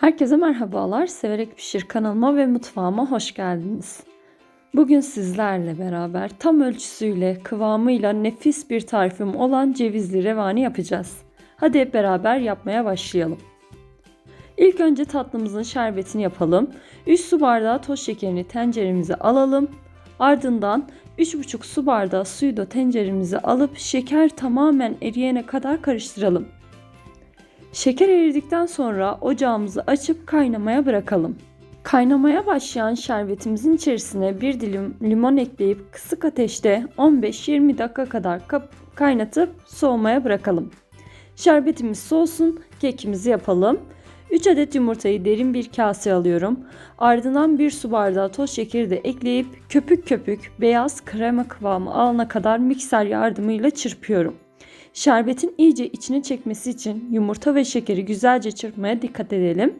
Herkese merhabalar. Severek Pişir kanalıma ve mutfağıma hoş geldiniz. Bugün sizlerle beraber tam ölçüsüyle, kıvamıyla nefis bir tarifim olan cevizli revani yapacağız. Hadi hep beraber yapmaya başlayalım. İlk önce tatlımızın şerbetini yapalım. 3 su bardağı toz şekerini tenceremize alalım. Ardından 3,5 su bardağı suyu da tenceremize alıp şeker tamamen eriyene kadar karıştıralım. Şeker eridikten sonra ocağımızı açıp kaynamaya bırakalım. Kaynamaya başlayan şerbetimizin içerisine bir dilim limon ekleyip kısık ateşte 15-20 dakika kadar kaynatıp soğumaya bırakalım. Şerbetimiz soğusun, kekimizi yapalım. 3 adet yumurtayı derin bir kase alıyorum. Ardından 1 su bardağı toz şekeri de ekleyip köpük köpük beyaz krema kıvamı alana kadar mikser yardımıyla çırpıyorum. Şerbetin iyice içine çekmesi için yumurta ve şekeri güzelce çırpmaya dikkat edelim.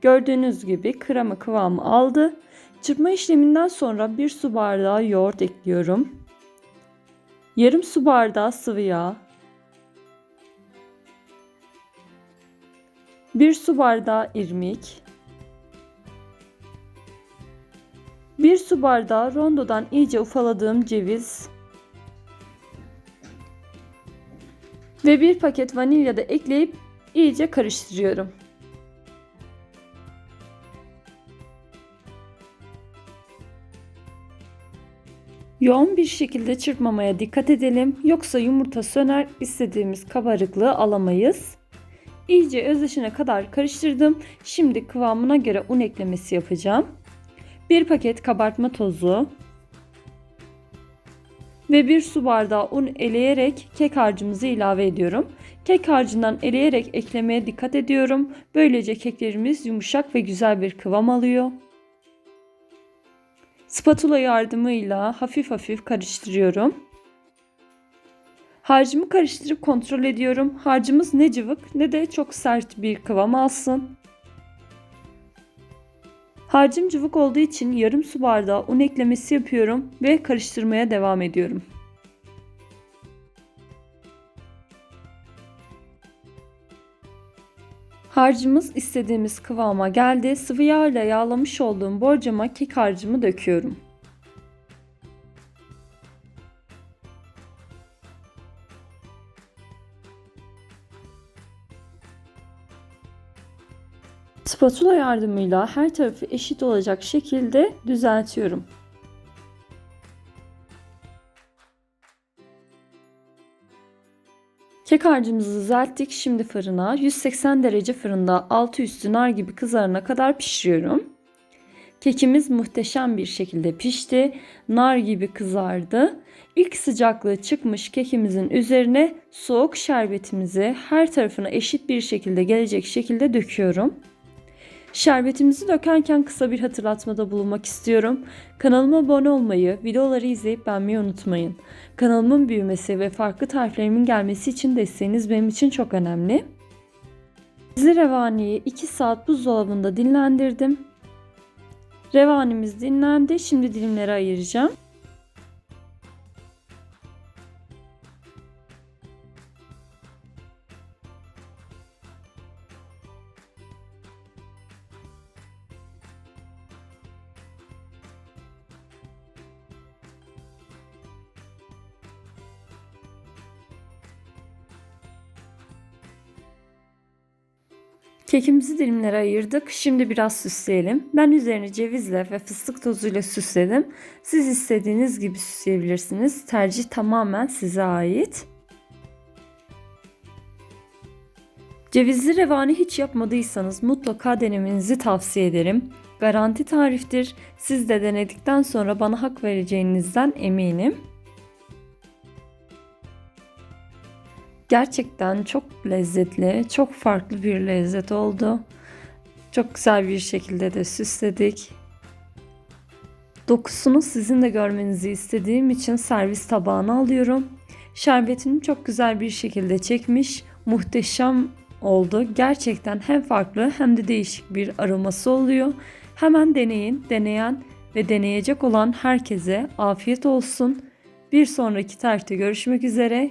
Gördüğünüz gibi krema kıvamı aldı. Çırpma işleminden sonra 1 su bardağı yoğurt ekliyorum. Yarım su bardağı sıvı yağ. 1 su bardağı irmik. 1 su bardağı rondodan iyice ufaladığım ceviz ve bir paket vanilya da ekleyip iyice karıştırıyorum. Yoğun bir şekilde çırpmamaya dikkat edelim. Yoksa yumurta söner, istediğimiz kabarıklığı alamayız. İyice özleşene kadar karıştırdım. Şimdi kıvamına göre un eklemesi yapacağım. Bir paket kabartma tozu, ve bir su bardağı un eleyerek kek harcımızı ilave ediyorum. Kek harcından eleyerek eklemeye dikkat ediyorum. Böylece keklerimiz yumuşak ve güzel bir kıvam alıyor. Spatula yardımıyla hafif hafif karıştırıyorum. Harcımı karıştırıp kontrol ediyorum. Harcımız ne cıvık ne de çok sert bir kıvam alsın. Harcım cıvık olduğu için yarım su bardağı un eklemesi yapıyorum ve karıştırmaya devam ediyorum. Harcımız istediğimiz kıvama geldi. Sıvı yağ ile yağlamış olduğum borcama kek harcımı döküyorum. Spatula yardımıyla her tarafı eşit olacak şekilde düzeltiyorum. Kek harcımızı düzelttik. Şimdi fırına 180 derece fırında altı üstü nar gibi kızarana kadar pişiriyorum. Kekimiz muhteşem bir şekilde pişti. Nar gibi kızardı. İlk sıcaklığı çıkmış kekimizin üzerine soğuk şerbetimizi her tarafına eşit bir şekilde gelecek şekilde döküyorum. Şerbetimizi dökerken kısa bir hatırlatmada bulunmak istiyorum. Kanalıma abone olmayı, videoları izleyip beğenmeyi unutmayın. Kanalımın büyümesi ve farklı tariflerimin gelmesi için desteğiniz benim için çok önemli. Sizi revaniyi 2 saat buzdolabında dinlendirdim. Revanimiz dinlendi. Şimdi dilimlere ayıracağım. Kekimizi dilimlere ayırdık. Şimdi biraz süsleyelim. Ben üzerini cevizle ve fıstık tozuyla süsledim. Siz istediğiniz gibi süsleyebilirsiniz. Tercih tamamen size ait. Cevizli revani hiç yapmadıysanız mutlaka denemenizi tavsiye ederim. Garanti tariftir. Siz de denedikten sonra bana hak vereceğinizden eminim. Gerçekten çok lezzetli, çok farklı bir lezzet oldu. Çok güzel bir şekilde de süsledik. Dokusunu sizin de görmenizi istediğim için servis tabağına alıyorum. Şerbetini çok güzel bir şekilde çekmiş. Muhteşem oldu. Gerçekten hem farklı hem de değişik bir aroması oluyor. Hemen deneyin. Deneyen ve deneyecek olan herkese afiyet olsun. Bir sonraki tarihte görüşmek üzere.